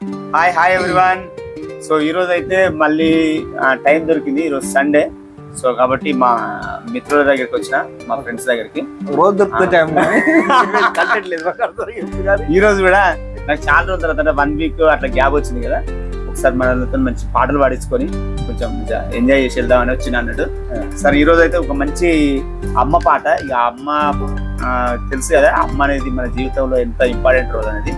Hi hi everyone so ఈ రోజు అయితే మళ్ళీ టైం దొరికింది. ఈరోజు సండే సో కాబట్టి మా మిత్రుల దగ్గరికి వచ్చిన మా ఫ్రెండ్స్ దగ్గరికి. రోజు కాదు. ఈ రోజు కూడా నాకు చాలా రోజుల తర్వాత వన్ వీక్ అట్లా గ్యాప్ వచ్చింది కదా. ఒకసారి మనతో మంచి పాటలు పాడించుకొని కొంచెం ఎంజాయ్ చేసి వెళ్దామని వచ్చిన అన్నట్టు సరే ఈ రోజు అయితే ఒక మంచి అమ్మ పాట. ఇక అమ్మ తెలుసు కదా అమ్మ అనేది మన జీవితంలో ఎంత ఇంపార్టెంట్ రోల్ అనేది.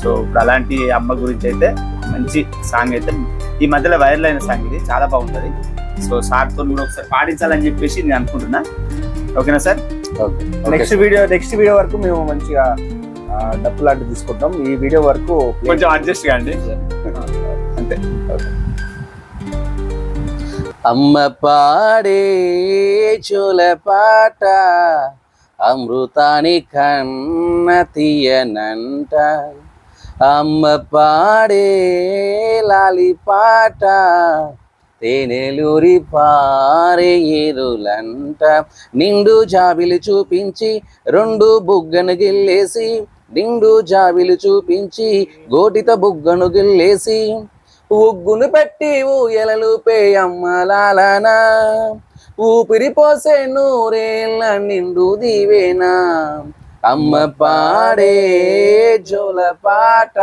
సో ఇప్పుడు అలాంటి అమ్మ గురించి అయితే మంచి సాంగ్ అయితే ఈ మధ్యలో వైరల్ అయిన సాంగ్ ఇది. చాలా బాగుంటది. సో సార్తో కూడా ఒకసారి పాడించాలని చెప్పేసి నేను అనుకుంటున్నా. ఓకేనా sir next video next video వరకు మేము మంచిగా డప్పు లాంటివి తీసుకుంటాం. ఈ వీడియో వరకు కొంచెం అడ్జస్ట్ కాండి అంతే. అమ్మ పాడే చోల పాట అమృతాని కన్న తీయనంట. అమ్మ పాడే లాలి పాట తేనెలూరి పారే ఏరులంట. నిండు జాబిలు చూపించి రెండు బుగ్గను గిల్లేసి నిండు జాబిలు చూపించి గోటిత బుగ్గను గిల్లేసి ఉగ్గును పెట్టి ఊయలలుపే అమ్మలాలనా ఊపిరి పోసే నూరేళ్ళ నిండు దీవేనా. అమ్మ పాడే జోల పాట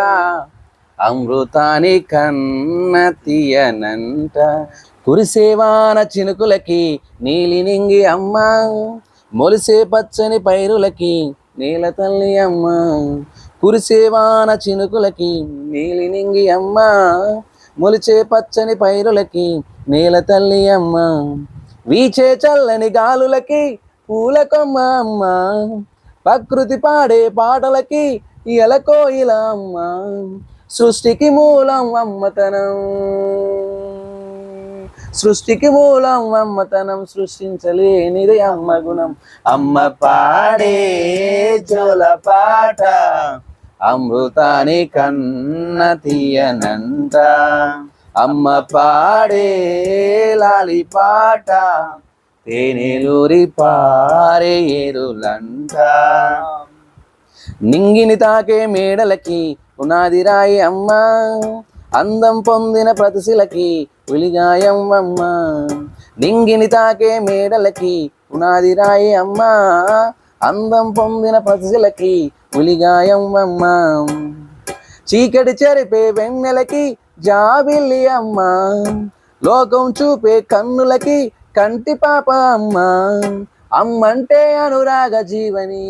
అమృతాని కన్న తీయనంట. కురిసేవాన చినుకులకి నీలి నింగి అమ్మ మొలిసే పచ్చని పైరులకి నీల తల్లి అమ్మ. కురిసేవాన చినుకులకి నీలి నింగి అమ్మ మొలిచే పచ్చని పైరులకి నేల తల్లి అమ్మ. వీచే చల్లని గాలులకి పూల కొమ్మ అమ్మ. ప్రకృతి పాడే పాటలకి ఎలకో ఇలా అమ్మ సృష్టికి మూలం అమ్మతనం. సృష్టికి మూలం అమ్మతనం సృష్టించలేనిది అమ్మ గుణం. అమ్మ పాడే జోల పాట అమృతాని కన్న తీయనంట. అమ్మ పాడే లాలి పాట తేనెలూరి పారే ఏరులంట. నింగిని తాకే మేడలకి పునాది రాయి అమ్మ. అందం పొందిన ప్రతిశిలకి ఉలిగాయమ్మమ్మ. నింగిని తాకే మేడలకి పునాది రాయి అమ్మ. అందం పొందిన ప్రతిశిలకి ఉలిగాయమ్మమ్మ. చీకటి చెరిపే వెన్నెలకి జాబిల్లి అమ్మ. లోకం చూపే కన్నులకి కంటి పాప అమ్మ అమ్మంటే అనురాగ జీవని.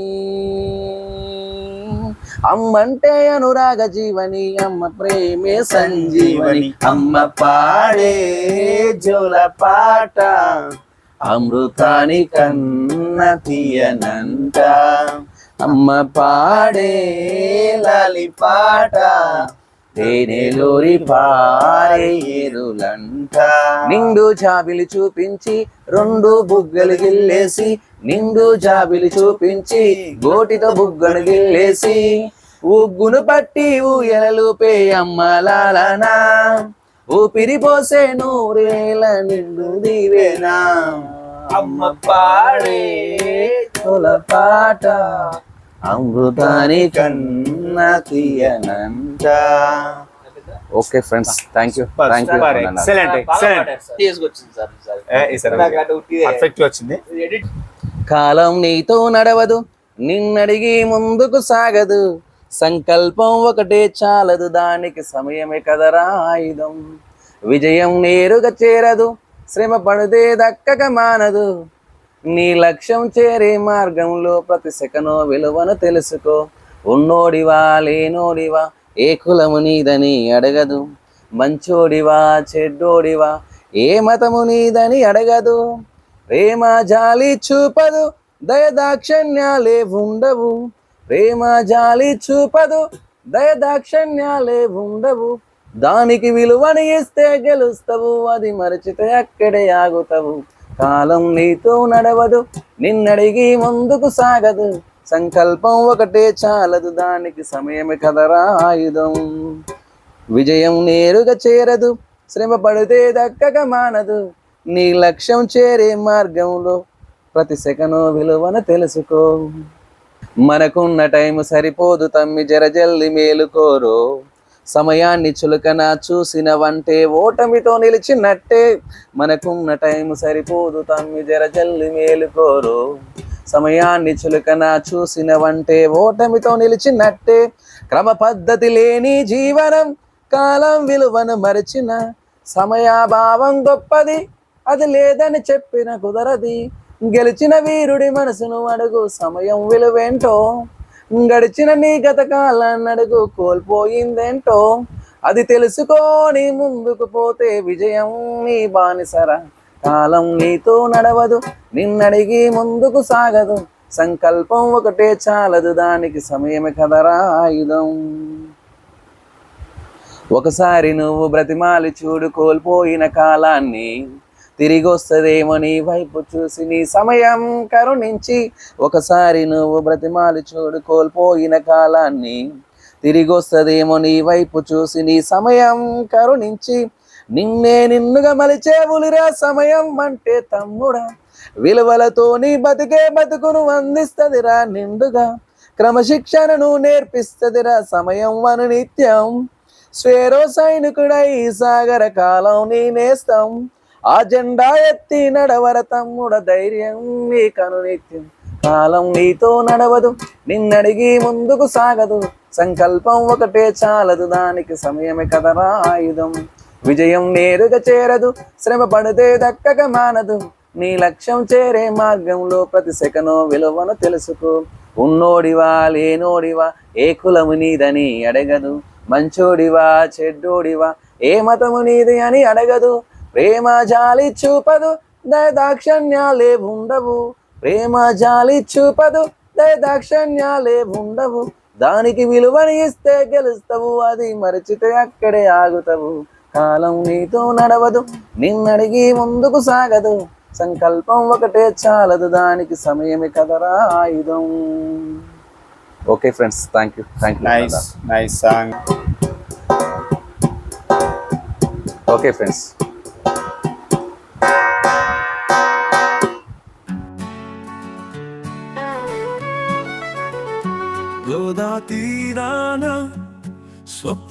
అమ్మంటే అనురాగ జీవని అమ్మ ప్రేమే సంజీవని. అమ్మ పాడే జోల పాట అమృతాని కన్న తీయనంట. అమ్మ పాడే లాలి పాట తేనెలోరి పారే నిండు జాబిలి చూపించి రెండు బుగ్గలు గిల్లేసి నిండు జాబిలి చూపించి గోటితో బుగ్గను గిల్లేసి ఉగ్గును పట్టి ఊయలలుపే అమ్మలాలనా. ఊపిరి పోసే నూరేల నిండు దీవేనా అమ్మ పాడే తొల పాట అమృతాని కన్న తీయనంట okay friends thank you thank you excellent excellent perfect వచ్చింది. కాలం నీతో నడవదు నిన్నడిగి ముందుకు సాగదు. సంకల్పం ఒకటే చాలదు దానికి సమయమే కదరా ఆయుధం. విజయం నేరుగా చేరదు శ్రమ పడితే దక్కక మానదు. నీ లక్ష్యం చేరే మార్గంలో ప్రతి సెకనో విలువను తెలుసుకో. ఉన్నోడివా లేనోడివా ఏ కులము నీదని అడగదు. మంచోడివా చెడ్డోడివా ఏ మతము నీదని అడగదు. ప్రేమ జాలి చూపదు దయదాక్షణ్యాలే ఉండవు. ప్రేమ జాలి చూపదు దయదాక్షణ్యాలే ఉండవు. దానికి విలువని ఇస్తే గెలుస్తావు అది మరచితే అక్కడే ఆగుతావు. కాలం నీతో నడవదు నిన్నడిగి ముందుకు సాగదు. సంకల్పం ఒకటే చాలదు దానికి సమయమే కదరా ఆయుధం. విజయం నేరుగా చేరదు శ్రమ పడితే దక్కక మానదు నీ లక్ష్యం చేరే మార్గంలో ప్రతి సెకను విలువను తెలుసుకో. మనకున్న టైం సరిపోదు తమ్మి జర జల్ది మేలుకోరు సమయాన్ని చులకన చూసినవంటే ఓటమితో నిలిచినట్టే. మనకున్న టైం సరిపోదు తమ్మి జరజల్లి మేలుకోరు సమయాన్ని చులకన చూసినవంటే ఓటమితో నిలిచినట్టే క్రమ పద్ధతి లేని జీవనం కాలం విలువను మరచిన సమయాభావం గొప్పది. అది లేదని చెప్పిన కుదరది. గెలిచిన వీరుడి మనసును అడుగు సమయం విలువేంటో? గడిచిన నీ గత కాలాన్ని అడుగు కోల్పోయిందేంటో? అది తెలుసుకొని ముందుకు పోతే విజయం నీ బానిసరా. కాలం నీతో నడవదు. నిన్నడిగి ముందుకు సాగదు. సంకల్పం ఒకటే చాలదు దానికి సమయమే కదరా ఆయుధం. ఒకసారి నువ్వు బ్రతిమాలి చూడు కోల్పోయిన కాలాన్ని. తిరిగి నీ వైపు చూసి నీ సమయం కరుణించి. ఒకసారి నువ్వు బ్రతిమాలి చూడు కోల్పోయిన కాలాన్ని. తిరిగి నీ వైపు చూసి నీ సమయం కరుణించి. నిన్నే నిన్నుగా మలిచే ఉలిరా సమయం అంటే తమ్ముడా. విలువలతోని బతికే బతుకును అందిస్తదిరా నిండుగా. క్రమశిక్షణను నేర్పిస్తదిరా సమయం అను నిత్యం. స్వేరో సైనికుడై సాగర కాలం నీ నేస్తం. ఆ జెండా ఎత్తి నడవర తమ్ముడ ధైర్యం నీ కను నిత్యం. కాలం నీతో నడవదు నిన్నడిగి ముందుకు సాగదు. సంకల్పం ఒకటే చాలదు దానికి సమయమే కదరా ఆయుధం. విజయం నేరుగా చేరదు శ్రమ పడితే దక్కక మానదు. నీ లక్ష్యం చేరే మార్గంలో ప్రతి సెకనో విలువను తెలుసుకో. ఉన్నోడివా లేనోడివా ఏ కులము నీదని అడగదు. మంచోడివా చెడ్డోడివా ఏ మతము నీది అని అడగదు. ప్రేమ జాలి చూపదు దయ దాక్షణ్యాలే ఉండవు. ప్రేమ జాలి చూపదు దయ దాక్షణ్యాలే ఉండవు. దానికి విలువని ఇస్తే గెలుస్తావు అది మరచితే అక్కడే ఆగుతావు. కాలం నీతో నడవదు నిన్నడిగి ముందుకు సాగదు. సంకల్పం ఒకటే చాలదు దానికి సమయమే కదరా ఆయుధం. Okay friends thank you thank you nice nice song okay friends.